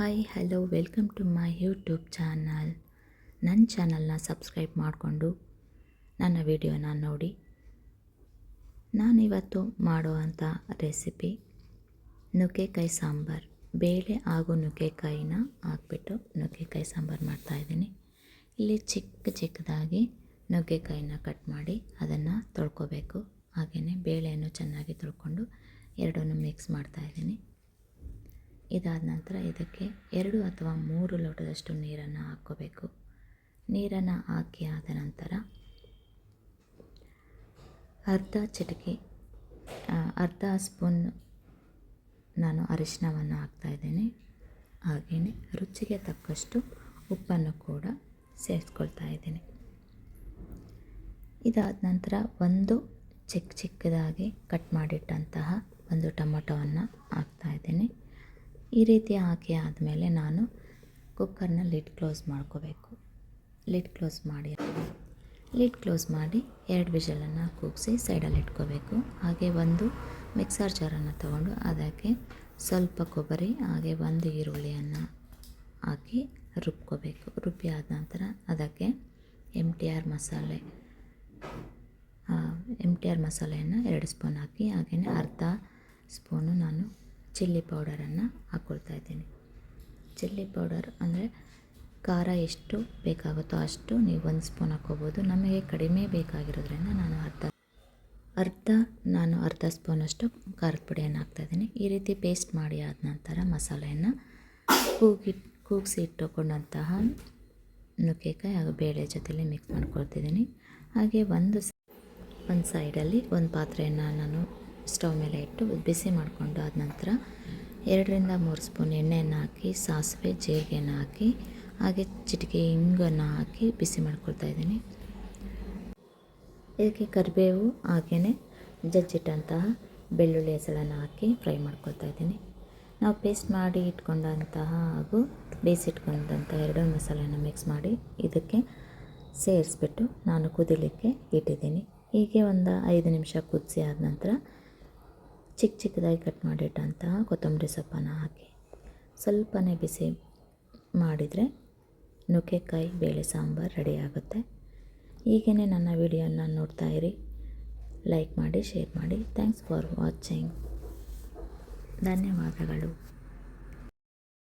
Hi hello welcome to my YouTube channel ನನ್ನ ಚಾನಲ್ನ subscribe ಮಾಡಿಕೊಂಡು ನನ್ನ ವಿಡಿಯೋನ ನೋಡಿ. ನಾನಿವತ್ತು ಮಾಡುವಂಥ ರೆಸಿಪಿ ನುಗ್ಗೆಕಾಯಿ ಸಾಂಬಾರು. ಬೇಳೆ ಹಾಗೂ ನುಗ್ಗೆಕಾಯಿನ ಹಾಕ್ಬಿಟ್ಟು ನುಗ್ಗೆಕಾಯಿ ಸಾಂಬಾರು ಮಾಡ್ತಾಯಿದ್ದೀನಿ ಇಲ್ಲಿ ಚಿಕ್ಕ ಚಿಕ್ಕದಾಗಿ ನುಗ್ಗೆಕಾಯಿನ ಕಟ್ ಮಾಡಿ ಅದನ್ನು ತೊಳ್ಕೊಬೇಕು. ಹಾಗೆಯೇ ಬೇಳೆಯನ್ನು ಚೆನ್ನಾಗಿ ತೊಳ್ಕೊಂಡು ಎರಡನ್ನೂ ಮಿಕ್ಸ್ ಮಾಡ್ತಾಯಿದ್ದೀನಿ ಇದಾದ ನಂತರ ಇದಕ್ಕೆ ಎರಡು ಅಥವಾ ಮೂರು ಲೋಟದಷ್ಟು ನೀರನ್ನು ಹಾಕ್ಕೋಬೇಕು. ನೀರನ್ನು ಹಾಕಿ ಆದ ನಂತರ ಅರ್ಧ ಚಿಟಿಕೆ ಅರ್ಧ ಸ್ಪೂನ್ ನಾನು ಅರಿಶಿನವನ್ನು ಹಾಕ್ತಾಯಿದ್ದೀನಿ ಹಾಗೆಯೇ ರುಚಿಗೆ ತಕ್ಕಷ್ಟು ಉಪ್ಪನ್ನು ಕೂಡ ಸೇರಿಸ್ಕೊಳ್ತಾ ಇದ್ದೀನಿ. ಇದಾದ ನಂತರ ಒಂದು ಚಿಕ್ಕ ಚಿಕ್ಕದಾಗಿ ಕಟ್ ಮಾಡಿಟ್ಟಂತಹ ಒಂದು ಟೊಮೊಟೊವನ್ನು ಹಾಕ್ತಾಯಿದ್ದೀನಿ ಈ ರೀತಿ ಹಾಕಿ ಆದಮೇಲೆ ನಾನು ಕುಕ್ಕರ್ನ ಲಿಡ್ ಕ್ಲೋಸ್ ಮಾಡ್ಕೋಬೇಕು. ಲಿಡ್ ಕ್ಲೋಸ್ ಮಾಡಿ, ಲಿಡ್ ಕ್ಲೋಸ್ ಮಾಡಿ ಎರಡು ವಿಷಲನ್ನು ಕೂಗಿಸಿ ಸೈಡಲ್ಲಿ ಇಟ್ಕೋಬೇಕು. ಹಾಗೆ ಒಂದು ಮಿಕ್ಸರ್ ಜಾರನ್ನು ತಗೊಂಡು ಅದಕ್ಕೆ ಸ್ವಲ್ಪ ಕೊಬ್ಬರಿ, ಹಾಗೆ ಒಂದು ಈರುಳ್ಳಿಯನ್ನು ಹಾಕಿ ರುಬ್ಕೋಬೇಕು. ರುಬ್ಬಿ ಆದ ನಂತರ ಅದಕ್ಕೆ ಎಂ ಟಿ ಆರ್ ಮಸಾಲೆ ಎಂ ಟಿ ಆರ್ ಮಸಾಲೆಯನ್ನು ಎರಡು ಸ್ಪೂನ್ ಹಾಕಿ, ಹಾಗೆಯೇ ಅರ್ಧ ಸ್ಪೂನು ನಾನು ಚಿಲ್ಲಿ ಪೌಡರನ್ನು ಹಾಕ್ಕೊಳ್ತಾ ಇದ್ದೀನಿ. ಚಿಲ್ಲಿ ಪೌಡರ್ ಅಂದರೆ ಖಾರ ಎಷ್ಟು ಬೇಕಾಗುತ್ತೋ ಅಷ್ಟು ನೀವು ಒಂದು ಸ್ಪೂನ್ ಹಾಕ್ಕೋಬೋದು. ನಮಗೆ ಕಡಿಮೆ ಬೇಕಾಗಿರೋದ್ರಿಂದ ನಾನು ಅರ್ಧ ಅರ್ಧ, ನಾನು ಅರ್ಧ ಸ್ಪೂನಷ್ಟು ಖಾರದ ಪುಡಿಯನ್ನು ಹಾಕ್ತಾಯಿದ್ದೀನಿ ಈ ರೀತಿ ಪೇಸ್ಟ್ ಮಾಡಿ ಆದ ನಂತರ ಮಸಾಲೆಯನ್ನು ಕೂಗಿ, ಕೂಗಿಸಿ ಇಟ್ಟುಕೊಂಡಂತಹ ನುಗ್ಗೆಕಾಯಿ ಹಾಗೂ ಬೇಳೆ ಜೊತೆಲಿ ಮಿಕ್ಸ್ ಮಾಡ್ಕೊಳ್ತಿದ್ದೀನಿ ಹಾಗೆ ಒಂದು ಒಂದು ಸೈಡಲ್ಲಿ ಒಂದು ಪಾತ್ರೆಯನ್ನು ನಾನು ಸ್ಟವ್ ಮೇಲೆ ಇಟ್ಟು ಬಿಸಿ ಮಾಡಿಕೊಂಡು ಆದ ನಂತರ ಎರಡರಿಂದ ಮೂರು ಸ್ಪೂನ್ ಎಣ್ಣೆಯನ್ನು ಹಾಕಿ, ಸಾಸಿವೆ ಜೀರಿಗೆನ ಹಾಕಿ, ಹಾಗೆ ಚಿಟಿಕೆ ಹಿಂಗನ್ನು ಹಾಕಿ ಬಿಸಿ ಮಾಡ್ಕೊಳ್ತಾ ಇದ್ದೀನಿ. ಇದಕ್ಕೆ ಕರಿಬೇವು, ಹಾಗೆಯೇ ಜಜ್ಜಿಟ್ಟಂತಹ ಬೆಳ್ಳುಳ್ಳಿ ಹೆಸಳನ್ನು ಹಾಕಿ ಫ್ರೈ ಮಾಡ್ಕೊಳ್ತಾ ಇದ್ದೀನಿ. ನಾವು ಪೇಸ್ಟ್ ಮಾಡಿ ಇಟ್ಕೊಂಡಂತಹ ಹಾಗೂ ಬೇಯಿಸಿಟ್ಕೊಂಡಂಥ ಎರಡೂ ಮಸಾಲೆಯನ್ನು ಮಿಕ್ಸ್ ಮಾಡಿ ಇದಕ್ಕೆ ಸೇರಿಸ್ಬಿಟ್ಟು ನಾನು ಕುದಿಲಿಕ್ಕೆ ಇಟ್ಟಿದ್ದೀನಿ. ಹೀಗೆ ಒಂದು ಐದು ನಿಮಿಷ ಕುದಿಸಿ ಆದ ನಂತರ ಚಿಕ್ಕ ಚಿಕ್ಕದಾಗಿ ಕಟ್ ಮಾಡಿಟ್ಟಂತಹ ಕೊತ್ತಂಬರಿ ಸೊಪ್ಪನ್ನು ಹಾಕಿ ಸ್ವಲ್ಪನೇ ಬಿಸಿ ಮಾಡಿದರೆ ನುಗ್ಗೆಕಾಯಿ, ಬೇಳೆ ಸಾಂಬಾರು ರೆಡಿ ಆಗುತ್ತೆ. ಹೀಗೇ ನನ್ನ ವಿಡಿಯೋನ ನೋಡ್ತಾ ಇರಿ. ಲೈಕ್ ಮಾಡಿ, ಶೇರ್ ಮಾಡಿ. ಥ್ಯಾಂಕ್ಸ್ ಫಾರ್ ವಾಚಿಂಗ್ ಧನ್ಯವಾದಗಳು.